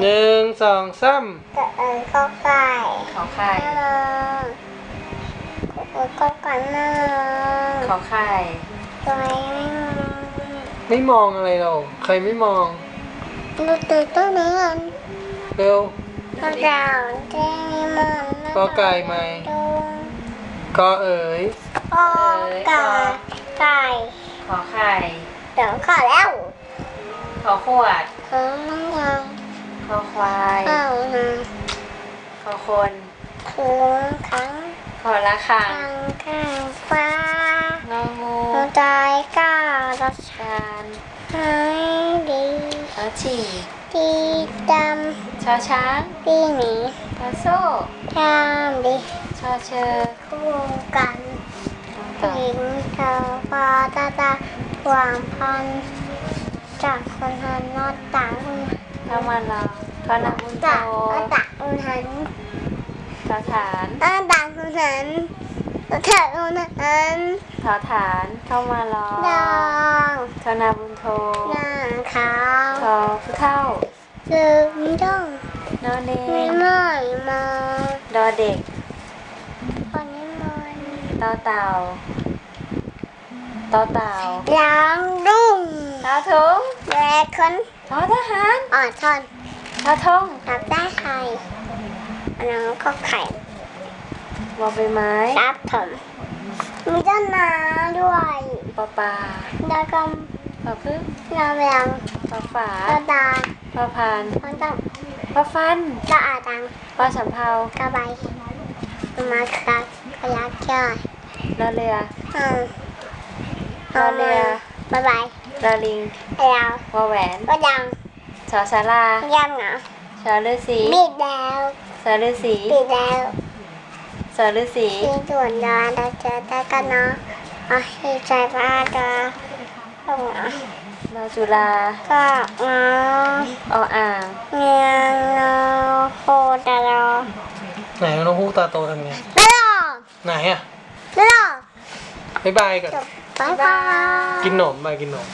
หนึ่งสองสามกระเอ๋ยก็ไก่ขอไข่นางกระก็กันนางขอไข่ตัวไม่มองไม่มองอะไรเราใครไม่มองดูตื่นตัวนี้กันเร็วเราดาวเจมีมอนก็ไก่ไหมดูก็เอ๋ยก็ไก่ไก่ขอไข่เดี๋ยวขอแล้วขอขวดเออน้องยัง ขอควายเอานะขอคนคืนครั้งขอละคังทางข้างฟ้างองูหัวใจก้าวรักการหายดีขอฉิงดีดชอช้างำดีหนีขอโซ่ทำดีชอเชอคู่กันต่อหญิงเธอฟ้าตาตาหวางพันจากคนหันนอดต่างค นเข้ามาลองขอนาบุญโตจากต่างคนหันขอฐานต่างต่างคนหันต่างคนหันขอฐานเข้ามาลองดองขอนาบุญโทนางขาวขอผู้เท่าลืมต้องนอนเนไม่งไม่มาดอเด็กคนนี้มันต่อเต่าต่อเต่าล้างรุ่งต่อถุ งแรกคนต่อทหารอ่อนทอนต่อทงรับได้ไข่อันนั้นก็ไข่บอใบไม้รับผมมีต้นนาด้วยปอปลาแล้วก็ปอพึ่งนาเวียงปอฝาตาตาปอพานต้นต้นปอฟันตาอาตังปอสำเภากระใบมาครับกระยักย่อยรอเรืออืมรอเรือบ๊ายบาย รอลิงยาววอแหวนก็ยังสอสารายังเหงาสอฤาษีบิดแล้วสอฤาษีบิดแล้วสอฤาษีที่ส่วนดาเราเจอได้กันเนาะอะที่ใจว่าจะตรงอะนอจุฬาก็เนาะออ่างเงียงเนาะโคตรรอไหนน้องฮูกตาโตทำไงไม่รอไหนอะไม่รอบ๊ายบายก่อนจบบ๊ายบายกินขนมไปกินขนม